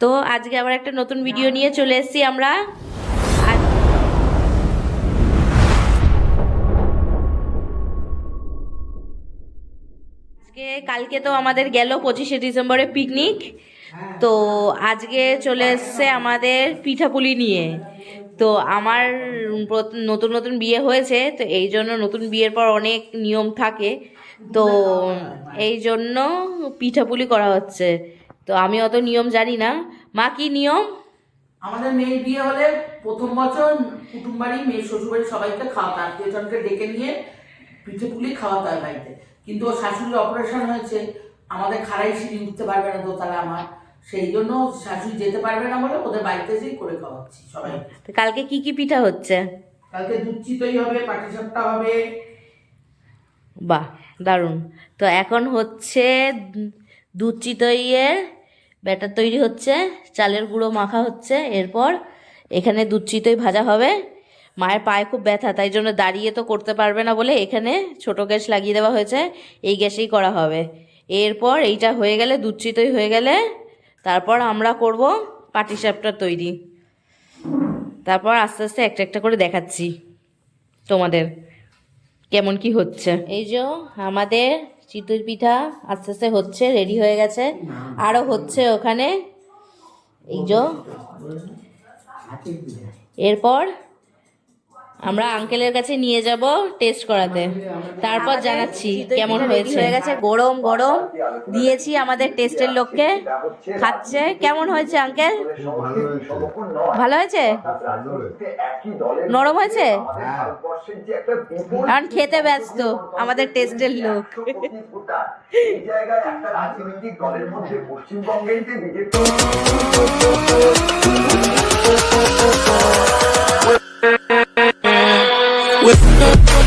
তো আজকে আবার একটা নতুন ভিডিও নিয়ে চলে এসেছি আমরা। আজ আজকে কালকে তো আমাদের গেল পঁচিশে ডিসেম্বরে পিকনিক তো আজকে চলে এসছে আমাদের পিঠাপুলি নিয়ে। তো আমার নতুন নতুন বিয়ে হয়েছে তো এই জন্য নতুন বিয়ের পর অনেক নিয়ম থাকে। তো এই জন্য পিঠাপুলি করা হচ্ছে। তো আমি অত নিয়ম জানি না। মা কি নিয়ম? আমাদের মেয়ের বিয়ে হলে প্রথম বছর কুটুম বাড়ি মেয়ের শ্বশুর বাড়ি সবাইকে খাওয়াতে আত্মীয় জনকে ডেকে নিয়ে পিঠে পুলি খাওয়াতে হয় বাড়িতে। কিন্তু ওর শাশুড়ির অপারেশন হয়েছে। আমাদের খাড়াই সিঁড়ি উঠতে পারবে না দোতলা আমার। সেই জন্য শাশুড়ি যেতে পারবে না বলে ওদের বাড়িতে যেই করে খাওয়াচ্ছি সবাই কালকে কি কি পিঠা হচ্ছে? কালকে দুধ চিতই হবে পাটিসাপটা হবে। বাহ দারুণ। তো এখন হচ্ছে দুধ চিতইয়ের ব্যাটার তৈরি হচ্ছে, চালের গুঁড়ো মাখা হচ্ছে, এরপর এখানে দুধ ভাজা হবে। মায়ের পায়ে খুব ব্যথা, তাই জন্য দাঁড়িয়ে তো করতে পারবে না বলে এখানে ছোট গ্যাস লাগিয়ে দেওয়া হয়েছে, এই গ্যাসেই করা হবে। এরপর এইটা হয়ে গেলে, দুধ চিতই হয়ে গেলে তারপর আমরা করব পাটিসাপটা তৈরি। তারপর আস্তে আস্তে একটা একটা করে দেখাচ্ছি তোমাদের, কেমন কি হচ্ছে। এই যে আমাদের চিতই পিঠা আস্তে আস্তে হচ্ছে রেডি হয়ে গেছে। আরও হচ্ছে ওখানে এই যে। এরপর আমরা আঙ্কেলের কাছে নিয়ে যাব টেস্ট করাতে। তারপর জানাচ্ছি কেমন হয়েছে। হয়ে গেছে গরম গরম। দিয়েছি আমাদের টেস্টের লোককে খাচ্ছে। কেমন হয়েছে আঙ্কেল? ভালো হয়েছে? নরম হয়েছে? কারণ খেতে ব্যস্ত আমাদের টেস্টের লোক। জায়গায় একটা রাজনৈতিক দলের মধ্যে পশ্চিমবঙ্গের with